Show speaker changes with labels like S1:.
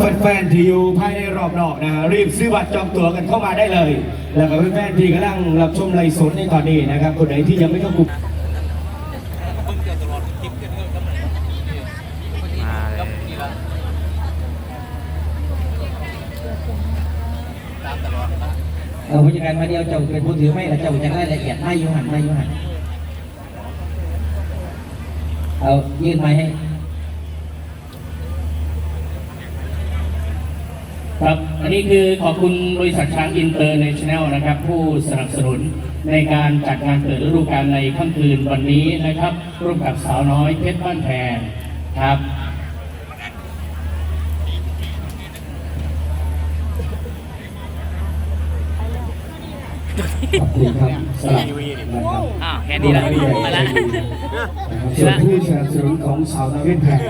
S1: แฟนๆที่อยู่ภายในรอบนอกนะรีบซื้อบัตรจองตั๋วกันเข้ามาได้เลย แล้วก็แฟนๆที่กำลังรับชมไลฟ์สดในตอนนี้นะครับคนไหนที่ยังไม่เข้ากลุ่มา
S2: เลย
S3: เอาผู้จัดการมาเดียวเจ้าเป็นผู้ถือไม่ละเจ้าจะรายละเอียดไม่อยูหันไม่อยูหันเอายื่นไม้ให้
S4: ครับ อันนี้คือขอบคุณบริษัทช้างอินเตอร์เนชั่นแนลนะครับ ผู้สนับสนุนในการจัดงานเปิดฤดูกาลในค่ำคืนวันนี้นะครับร่วมกับสาวน้อยเพชรบ้านแพงครับ
S1: ขอบคุณครับสำหรับนะครับ
S2: อ้าวแค่นี้แหละมาแล้ว
S1: ส่วนผู้สนับสนุนของสาวน้อยเพชรแพง